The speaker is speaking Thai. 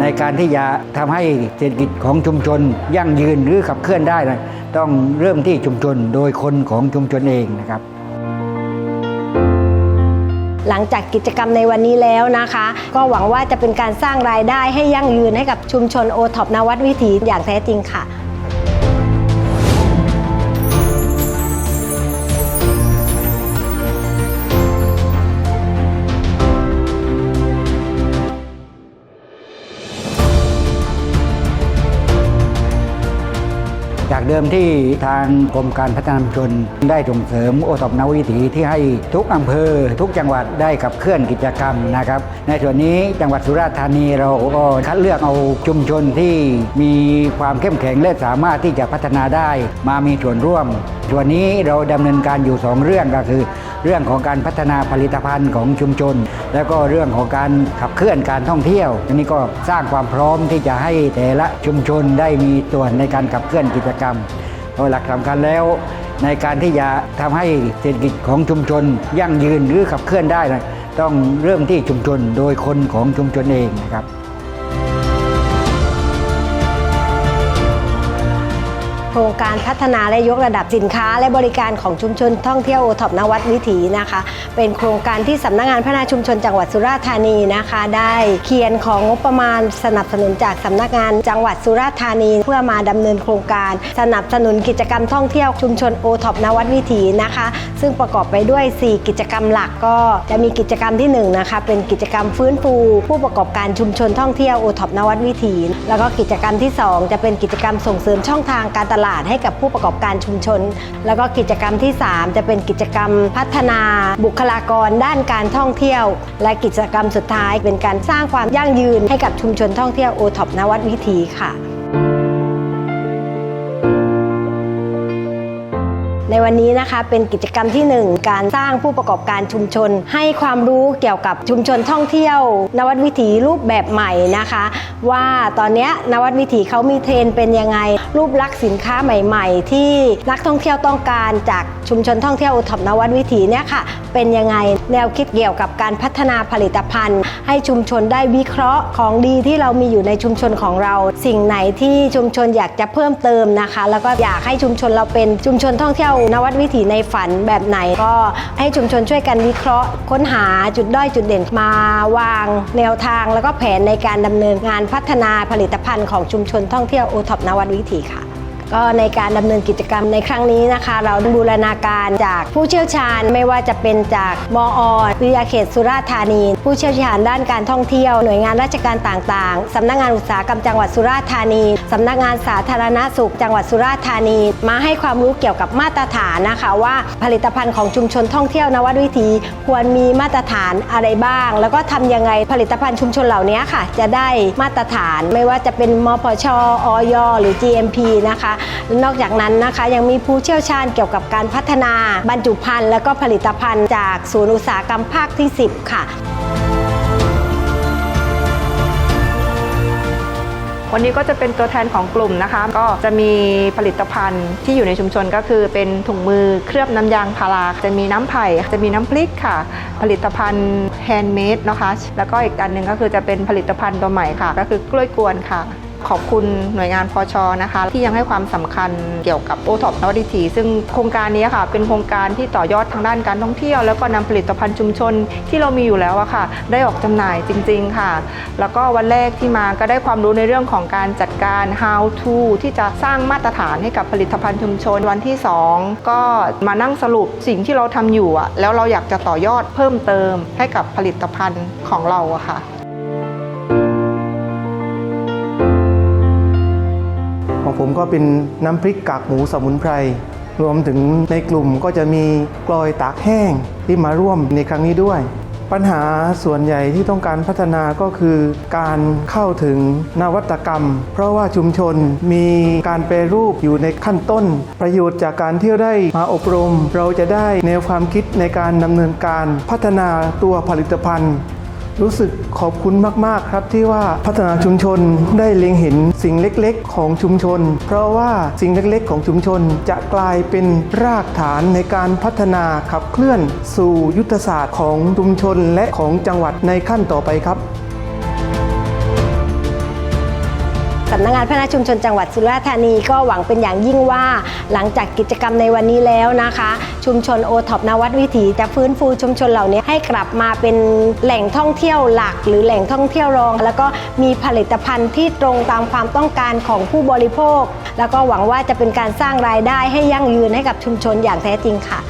ในการที่จะทำให้เศรษฐกิจของชุมชน ยั่งยืนหรือขับเคลื่อนได้นะต้องเริ่มที่ชุมชนโดยคนของชุมชนเองนะครับ หลังจากกิจกรรมในวันนี้แล้วนะคะ ก็หวังว่าจะเป็นการสร้างรายได้ให้ยั่งยืนให้กับชุมชนโอท็อปนวัดวิถีอย่างแท้จริงค่ะ จากเดิมที่ทางกรมการพัฒนาชุมชนได้ส่งเสริมโอทอปนววิถีที่ให้ทุกอำเภอ ทุกจังหวัดได้ขับเคลื่อนกิจกรรมนะครับ ในส่วนนี้จังหวัดสุราษฎร์ธานีเราก็คัดเลือกเอาชุมชนที่มีความเข้มแข็งและสามารถที่จะพัฒนาได้มามีส่วนร่วม ส่วนนี้เราดำเนินการอยู่ 2 เรื่องก็คือ เรื่องของการพัฒนาผลิตภัณฑ์ของชุมชน แล้วก็เรื่องของการขับเคลื่อนการท่องเที่ยวอันนี้ก็สร้างความพร้อมที่จะให้แต่ละชุมชนได้มีส่วนในการขับเคลื่อนกิจกรรมโดยหลักสำคัญแล้วในการที่จะทำให้เศรษฐกิจของชุมชน ยั่งยืนหรือขับเคลื่อนได้นะต้องเริ่มที่ชุมชนโดยคนของชุมชนเองนะครับ โครงการพัฒนาและยกระดับสินค้า และบริการของชุมชนท่องเที่ยวโอท็อปนวัดวิถีนะคะ เป็นโครงการที่สำนักงานพัฒนาชุมชนจังหวัดสุราษฎร์ธานีนะคะ ได้เขียนของงบประมาณสนับสนุนจากสำนักงานจังหวัดสุราษฎร์ธานี เพื่อมาดำเนินโครงการ สนับสนุนกิจกรรมท่องเที่ยวชุมชนโอท็อปนวัดวิถีนะคะ ซึ่งประกอบไปด้วย 4 กิจกรรมหลักก็จะมีกิจกรรมที่1นะคะเป็นกิจกรรมฟื้นฟูผู้ประกอบการชุมชนท่องเที่ยวโอท็อปนวัดวิถี แล้วก็กิจกรรมที่ 2 จะเป็นกิจกรรมส่งเสริมช่องทางการตลาดให้กับผู้ประกอบการชุมชน แล้วก็กิจกรรมที่ 3 จะเป็นกิจกรรมพัฒนาบุคลากรด้านการท่องเที่ยว และกิจกรรมสุดท้ายเป็นการสร้างความยั่งยืนให้กับชุมชนท่องเที่ยวโอท็อปนวัดวิถีค่ะ ในวันนี้นะคะเป็นกิจกรรมที่ 1 การสร้างผู้ประกอบการชุมชน ให้ความรู้เกี่ยวกับชุมชนท่องเที่ยว นวัดวิถีรูปแบบใหม่นะคะ ว่าตอนนี้นวัดวิถีเขามีเทรนเป็นยังไง รูปลักษณ์สินค้าใหม่ ๆ ที่นักท่องเที่ยวต้องการจากชุมชนท่องเที่ยวอุทบนวัดวิถีเนี่ยค่ะเป็นยังไงแนวคิดเกี่ยวกับการพัฒนาผลิตภัณฑ์ ให้ชุมชนได้วิเคราะห์ของดีที่เรามีอยู่ในชุมชนของเรา สิ่งไหนที่ชุมชนอยากจะเพิ่มเติมนะคะ แล้วก็อยากให้ชุมชนเราเป็นชุมชนท่องเที่ยวนวัดวิถีในฝันแบบไหน ก็ให้ชุมชนช่วยกันวิเคราะห์ ค้นหาจุดด้อยจุดเด่นมาวางแนวทาง แล้วก็แผนในการดำเนินงานพัฒนาผลิตภัณฑ์ของชุมชนท่องเที่ยวโอท็อปนวัดวิถีค่ะ ก็ในการดำเนินกิจกรรมในครั้งนี้นะคะ เราบูรณาการจากผู้เชี่ยวชาญไม่ว่าจะเป็นจากมอวิทยาเขตสุราษฎร์ธานี ผู้เชี่ยวชาญด้านการท่องเที่ยวหน่วยงานราชการต่างๆสำนักงานอุตสาหกรรมจังหวัดสุราษฎร์ธานีสำนักงานสาธารณสุข จังหวัดสุราษฎร์ธานี มาให้ความรู้เกี่ยวกับมาตรฐานนะคะ ว่าผลิตภัณฑ์ของชุมชนท่องเที่ยวนวัดวิถีควรมีมาตรฐานอะไรบ้าง แล้วก็ทำยังไงผลิตภัณฑ์ชุมชนเหล่านี้ค่ะ จะได้มาตรฐานไม่ว่าจะเป็นมพชออยหรือ GMP นะคะนอกจากนั้นนะคะยังมีผู้เชี่ยวชาญเกี่ยวกับการพัฒนาบรรจุภัณฑ์และก็ผลิตภัณฑ์จากศูนย์อุตสาหกรรมภาคที่ 10 ค่ะวันนี้ก็จะเป็นตัวแทนของกลุ่มนะคะ ก็จะมีผลิตภัณฑ์ที่อยู่ในชุมชนก็คือเป็นถุงมือเคลือบน้ำยางพาราจะมีน้ำไผ่จะมีน้ำพริกค่ะ ผลิตภัณฑ์แฮนด์เมดนะคะ แล้วก็อีกอันหนึ่งก็คือจะเป็นผลิตภัณฑ์ตัวใหม่ค่ะ ก็คือกล้วยกวนค่ะ ขอบคุณหน่วยงานพอชอนะคะ ที่ยังให้ความสำคัญเกี่ยวกับโอท็อปนวัตถีซึ่งโครงการนี้ค่ะ เป็นโครงการที่ต่อยอดทางด้านการท่องเที่ยว แล้วก็นำผลิตภัณฑ์ชุมชนที่เรามีอยู่แล้วอะค่ะ ได้ออกจำหน่ายจริง ๆค่ะ แล้วก็วันแรกที่มาก็ได้ความรู้ในเรื่องของการจัดการ how to ที่จะสร้างมาตรฐานให้กับผลิตภัณฑ์ชุมชนวันที่ 2 ก็มานั่งสรุปสิ่งที่เราทำอยู่อะแล้วเราอยากจะต่อยอดเพิ่มเติมให้กับผลิตภัณฑ์ของเราอะค่ะ ของผมก็เป็นน้ำพริกกากหมูสมุนไพร รวมถึงในกลุ่มก็จะมีกลอยตากแห้งที่มาร่วมในครั้งนี้ด้วย ปัญหาส่วนใหญ่ที่ต้องการพัฒนาก็คือการเข้าถึงนวัตกรรม เพราะว่าชุมชนมีการแปรรูปอยู่ในขั้นต้น ประโยชน์จากการที่ได้มาอบรม เราจะได้แนวความคิดในการดำเนินการพัฒนาตัวผลิตภัณฑ์ รู้สึกขอบคุณมากๆครับที่ว่าพัฒนาชุมชนได้เล็งเห็นสิ่งเล็กๆ ของชุมชน เพราะว่าสิ่งเล็กๆ ของชุมชน จะกลายเป็นรากฐานในการพัฒนาขับเคลื่อน สู่ยุทธศาสตร์ของชุมชนและของจังหวัดในขั้นต่อไปครับ สำนักงานพัฒนาชุมชนจังหวัดสุราษฎร์ธานีก็หวังเป็นอย่างยิ่งว่า หลังจากกิจกรรมในวันนี้แล้วนะคะ ชุมชนโอท็อปนวัดวิถีจะฟื้นฟูชุมชนเหล่านี้ให้กลับมาเป็นแหล่งท่องเที่ยวหลัก หรือแหล่งท่องเที่ยวรอง แล้วก็มีผลิตภัณฑ์ที่ตรงตามความต้องการของผู้บริโภค แล้วก็หวังว่าจะเป็นการสร้างรายได้ให้ยั่งยืนให้กับชุมชนอย่างแท้จริงค่ะ